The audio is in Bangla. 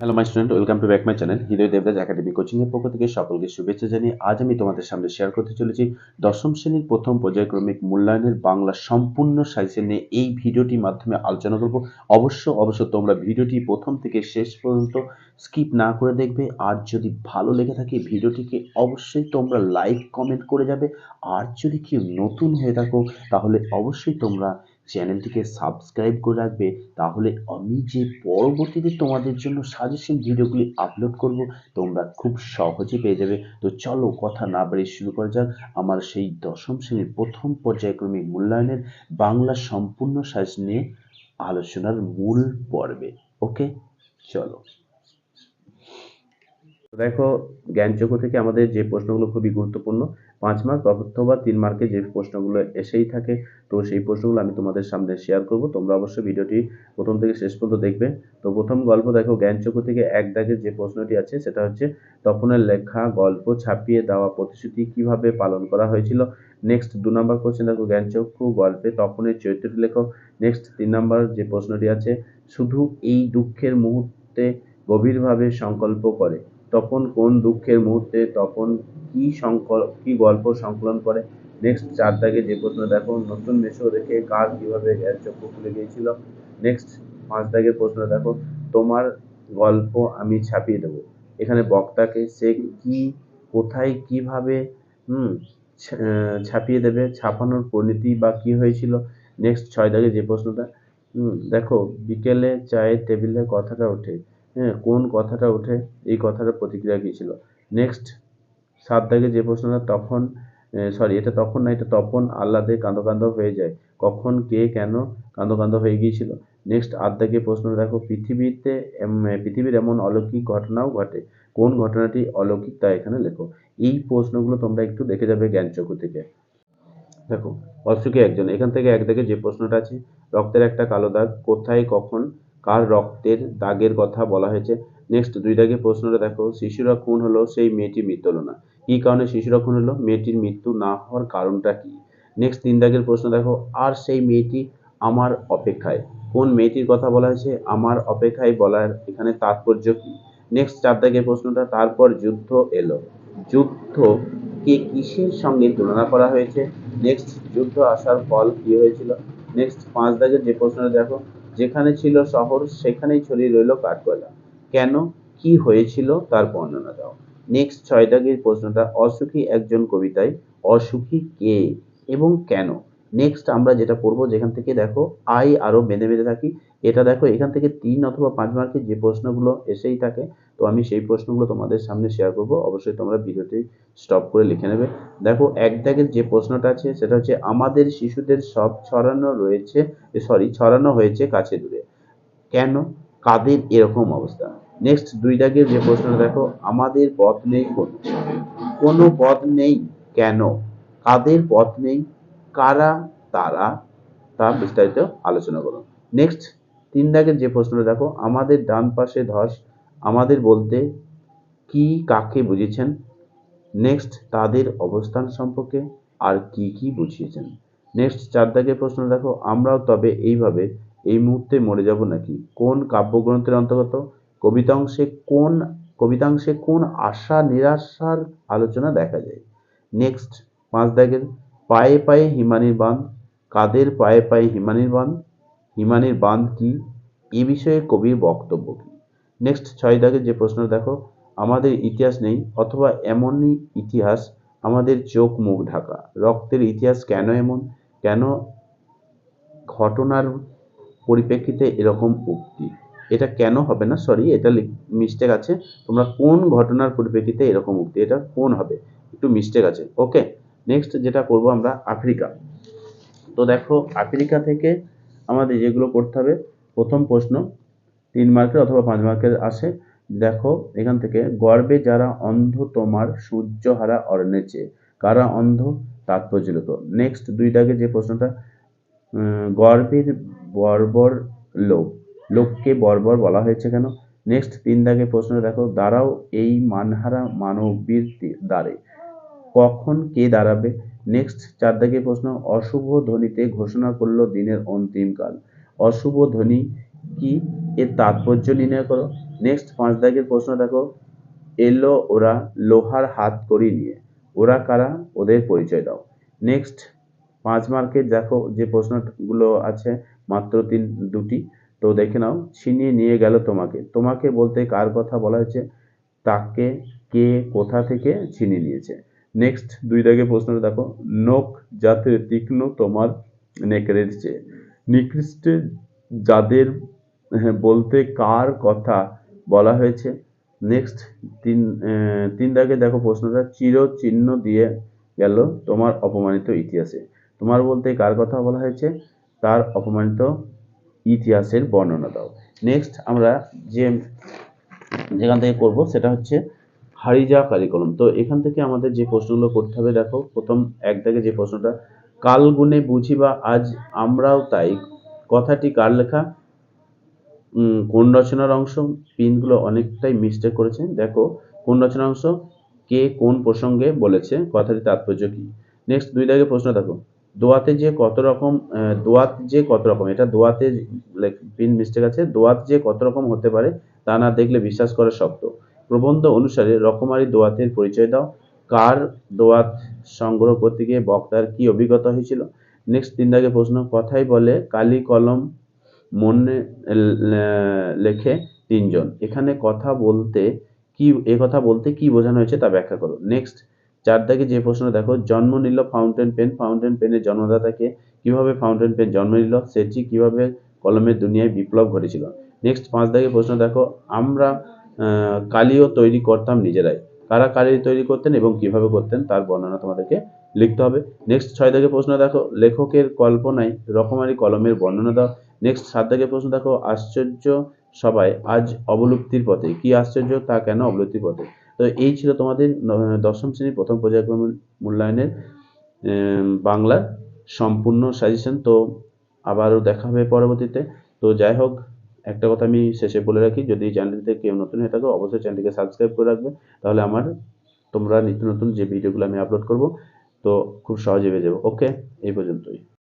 Hello my student welcome to back my channel Hriday Debraj academy coaching এর পক্ষ থেকে সকলকে শুভেচ্ছা জানিয়ে আজ আমি তোমাদের সামনে শেয়ার করতে চলেছি দশম শ্রেণির প্রথম পর্যায়ক্রমিক মূল্যায়নের বাংলা সম্পূর্ণ সাইজে নিয়ে এই ভিডিওটির মাধ্যমে আলোচনা করব। অবশ্য অবশ্য তোমরা ভিডিওটি প্রথম থেকে শেষ পর্যন্ত স্কিপ না করে দেখবে। আর যদি ভালো লেগে থাকে ভিডিওটিকে, অবশ্যই তোমরা লাইক কমেন্ট করে যাবে। আর যদি কেউ নতুন হয়ে থাকো, তাহলে অবশ্যই তোমরা চ্যানেলটিকে সাবস্ক্রাইব করে রাখবে, তাহলে আমি যে পরবর্তীতে তোমাদের জন্য সাজেশন ভিডিওগুলি আপলোড করব, তোমরা খুব সহজে পেয়ে যাবে। তো চলো কথা না বাড়িয়ে শুরু করা যাক। আমার সেই দশম শ্রেণির প্রথম পর্যায়ক্রমিক মূল্যায়নের বাংলা সম্পূর্ণ সাজ নিয়ে আলোচনার মূল পর্বে ওকে চলো। দেখো জ্ঞানযোগ্য থেকে আমাদের যে প্রশ্নগুলো খুবই গুরুত্বপূর্ণ পাঁচ মার্ক অথবা তিন মার্কে যে প্রশ্নগুলো এসেই থাকে, তো সেই প্রশ্নগুলো আমি তোমাদের সামনে শেয়ার করব। তোমরা অবশ্যই ভিডিওটি প্রথম থেকে শেষ পর্যন্ত দেখবে। তো প্রথম গল্প দেখো জ্ঞানযোগ্য থেকে এক দাগের যে প্রশ্নটি আছে, সেটা হচ্ছে, তপনের লেখা গল্প ছাপিয়ে দেওয়া প্রতিশ্রুতি কীভাবে পালন করা হয়েছিল? নেক্সট দু নম্বর কোশ্চেন দেখো জ্ঞানচক্ষু গল্পে তপনের চরিত্রটি লেখো নেক্সট তিন নম্বর যে প্রশ্নটি আছে, শুধু এই দুঃখের মুহূর্তে গভীরভাবে সংকল্প করে। তখন কোন দুঃখের মুহূর্তে, তখন কি সংকল, কি গল্প সংকলন করে? নেক্সট চার দাগে যে প্রশ্ন, দেখো, নতুন মেশো দেখে কার কীভাবে গ্যাস চক্ষু খুলে গিয়েছিল? নেক্সট পাঁচ দাগের প্রশ্ন, দেখো, তোমার গল্প আমি ছাপিয়ে দেবো। এখানে বক্তাকে সে কি, কোথায়, কীভাবে, হুম ছাপিয়ে দেবে? ছাপানোর পরিণতি বা কি হয়েছিল? নেক্সট ছয় দাগে যে প্রশ্নটা দেখো, বিকেলে চায়ের টেবিলে কথাটা ওঠে। হ্যাঁ কোন কথাটা ওঠে, এই কথাটার প্রতিক্রিয়া কী ছিল? নেক্সট সাত দাগে যে প্রশ্নটা তখন সরি এটা তখন না, এটা তখন আহ্লাদে কাঁদো কাঁদো হয়ে যায়। কখন, কে, কেন কাঁদো কাঁদো হয়ে গিয়েছিল? নেক্সট আট দাগে প্রশ্ন, দেখো, পৃথিবীতে পৃথিবীর এমন অলৌকিক ঘটনাও ঘটে। কোন ঘটনাটি অলৌকিক তা এখানে লেখো। এই প্রশ্নগুলো তোমরা একটু দেখে যাবে জ্ঞানচক্ষু থেকে। দেখো অসুখী একজন, এখান থেকে এক দাগে যে প্রশ্নটা আছে, রক্তের একটা কালো দাগ, কোথায়, কখন কার রক্তের দাগের কথা বলা হয়েছে? নেক্সট দুই দাগে প্রশ্নটা দেখো। শিশুরা খুন হলো সেই মেয়েটি মৃত্যু হলো না। কী কারণে শিশুরা খুন হলো? মেয়েটির মৃত্যু না হওয়ার কারণটা কি? নেক্সট তিন দাগের প্রশ্ন দেখো। আর সেই মেয়েটি আমার অপেক্ষায়? কোন মেয়েটির কথা বলা হয়েছে? আমার অপেক্ষায় বলার এখানে তাৎপর্য কি? নেক্সট চার দাগের প্রশ্নটা, তারপর যুদ্ধ এলো। যুদ্ধ কে কিসের সঙ্গে তুলনা করা হয়েছে? নেক্সট যুদ্ধ আসার ফল কি হয়েছিল? নেক্সট পাঁচ দাগের যে প্রশ্নটা দেখো যেখানে ছিল শহর, সেখানেই ছড়িয়ে রইল কাঠগোলা কেন? কি হয়েছিল? তার বর্ণনা দাও। নেক্সট ছয় দাগের প্রশ্নটা, অসুখী একজন কবিতায়, অসুখী কে এবং কেন? নেক্সট আমরা যেটা পড়ব যেখান থেকে দেখো আই আরও বেঁধে বেঁধে থাকি, এটা দেখো এখান থেকে তিন অথবা পাঁচ মার্কের যে প্রশ্নগুলো এসেই থাকে, তো আমি সেই প্রশ্নগুলো তোমাদের সামনে শেয়ার করব, অবশ্যই তোমরা ভিডিওটি স্টপ করে লিখে নেবে। দেখো এক দাগের যে প্রশ্নটা আছে, সেটা হচ্ছে, আমাদের শিশুদের সব ছড়ানো রয়েছে সরি ছড়ানো হয়েছে কাছে দূরে। কেন? কাদের এরকম অবস্থা? নেক্সট দুই দাগের যে প্রশ্নটা দেখো, আমাদের পথ নেই কোন। কোনো পথ নেই কেন? কাদের পথ নেই? কারা, তারা, তা বিস্তারিত আলোচনা করো নেক্সট তিন দাগের যে প্রশ্নটা দেখো, আমাদের ডান পাশে ধস, আমাদের বলতে কি, কাকে বুঝিয়েছেন? নেক্সট তাদের অবস্থান সম্পর্কে আর কি কি বুঝিয়েছেন? নেক্সট চার দাগের প্রশ্ন দেখো, আমরাও তবে এইভাবে এই মুহূর্তে মরে যাব নাকি? কোন কাব্যগ্রন্থের অন্তর্গত? কবিতাংশে কোন কবিতাংশে কোন আশা নিরাশার আলোচনা দেখা যায়? নেক্সট পাঁচ দাগের পায়ে পায়ে হিমানির বাঁধ কাদের পায়ে পায়ে হিমানির বাঁধ হিমানির বাঁধ কি? এ বিষয়ে কবির বক্তব্য কি? নেক্সট ছয় দাগের যে প্রশ্ন দেখো, আমাদের ইতিহাস নেই, অথবা এমনই ইতিহাস আমাদের চোখ মুখ ঢাকা। রক্তের ইতিহাস কেন এমন? কেন ঘটনার পরিপ্রেক্ষিতে এরকম উক্তি? এটা কেন হবে না? সরি এটা মিস্টেক আছে। তোমরা কোন ঘটনার পরিপ্রেক্ষিতে এরকম উক্তি? এটা কোন হবে? একটু মিস্টেক আছে। ওকে নেক্সট যেটা করব আমরা আফ্রিকা। তো দেখো, আফ্রিকা থেকে আমাদের যেগুলো করতে হবে, প্রথম প্রশ্ন, তিন মার্কের অথবা পাঁচ মার্কের আসে। দেখো, এখান থেকে, গর্বে যারা অন্ধ, তোমার সূর্যহারা অরণ্যের চেয়ে। কারা অন্ধ? তাৎপর্যলত। নেক্সট দুই দাগে যে প্রশ্নটা গর্বের বর্বর লোক, লোককে বর্বর বলা হয়েছে কেন? নেক্সট তিন দাগে প্রশ্ন দেখো, দাঁড়াও এই মানহারা মানবীর দ্বারে। কখন কে দাঁড়াবে? নেক্সট চার প্রশ্ন, অশুভ ধ্বনিতে ঘোষণা করল দিনের অন্তিম কাল। অশুভ ধ্বনি কি? এর তাৎপর্য নির্ণয় করো। নেক্সট পাঁচ দাগের প্রশ্ন দেখো। এলো ওরা লোহার হাত করি নিয়ে। ওরা কারা? ওদের পরিচয় দাও। নেক্সট পাঁচ মার্কের দেখো যে প্রশ্নগুলো আছে, মাত্র তিন, দুটি। তো দেখে নাও, ছিনিয়ে নিয়ে গেল তোমাকে। তোমাকে বলতে কার কথা বলা হয়েছে? তাকে কে কোথা থেকে ছিনিয়ে নিয়েছে? নেক্সট দুই দাগে প্রশ্নটা দেখো নোক যাতে তীক্ষ্ণ তোমার নেকড়ের চেয়ে। নিকৃষ্ট যাদের হ্যাঁ, বলতে কার কথা বলা হয়েছে? নেক্সট তিন তিন দাগে দেখো প্রশ্নটা চির চিহ্ন দিয়ে গেল তোমার অপমানিত ইতিহাসে। তোমার বলতে কার কথা বলা হয়েছে? তার অপমানিত ইতিহাসের বর্ণনা দাও। নেক্সট আমরা যে যেখান থেকে করব সেটা হচ্ছে যাওয়া কারিকলম তো এখান থেকে আমাদের যে প্রশ্নগুলো করতে হবে, দেখো, প্রথম এক দাগে যে প্রশ্নটা, কাল গুণে বুঝিবা আজ আমরাও তাই, কথাটি কার লেখা? কোন রচনার অংশ? পিনগুলো অনেকটাই মিস্টেক করেছে। দেখো, কোন রচনার অংশ? কে কোন প্রসঙ্গে বলেছে? কথাটি তাৎপর্য কি? নেক্সট দুই দাগে প্রশ্ন দেখো। দোয়াতে যে কত রকম দোয়াত যে কত রকম, এটা দোয়াতে পিন মিস্টেক আছে। দোয়াত যে কত রকম হতে পারে, তা না দেখলে বিশ্বাস করা শক্ত। প্রবন্ধ অনুসারে রকমারি দোয়াতের পরিচয় দাও। কার দোয়াত সংগ্রহ করতে গিয়ে বক্তার কি অভিজ্ঞতা হয়েছিল? নেক্সট তিন দাগে প্রশ্ন, কথাই বলে কালি কলম মনে লেখে তিনজন। এখানে কথা বলতে কি, এ কথা বলতে কি বোঝানো হয়েছে তা ব্যাখ্যা করো। নেক্সট চার দাগে যে প্রশ্ন, দেখো, জন্ম নিল ফাউন্টেন পেন, ফাউন্টেন পেনের জন্মদাতাকে কীভাবে ফাউন্টেন পেন জন্ম নিল, সেটি কীভাবে কলমের দুনিয়ায় বিপ্লব ঘটেছিল? নেক্সট পাঁচ দাগে প্রশ্ন, দেখো, আমরা কালিও তৈরি করতাম নিজেরাই। কারা কালি তৈরি করতেন এবং কীভাবে করতেন তার বর্ণনা তোমাদেরকে লিখতে হবে। নেক্সট ছয় দাগে প্রশ্ন দেখো, লেখকের কল্পনায় রকমারি কলমের বর্ণনা দাও। নেক্সট সাত দাগে প্রশ্ন দেখো, আশ্চর্য সবাই আজ অবলুপ্তির পথে। কি আশ্চর্য তা কেন অবলুপ্তির পথে? তো এই ছিল তোমাদের দশম শ্রেণির প্রথম পর্যায়ক্রম মূল্যায়নের বাংলার সম্পূর্ণ সাজেশন তো আবারও দেখা হবে পরবর্তীতে। তো যাই হোক একটা কথা আমি শেষে বলে রাখি, যদি চ্যানেলটিতে কেউ নতুন হয়ে থাকো, অবশ্যই চ্যানেলটিকে সাবস্ক্রাইব করে রাখবে। তাহলে আমার, তোমরা নিত্য নতুন যে ভিডিওগুলো আমি আপলোড করব, তো খুব সহজে পেয়ে যাব। ওকে এই পর্যন্তই।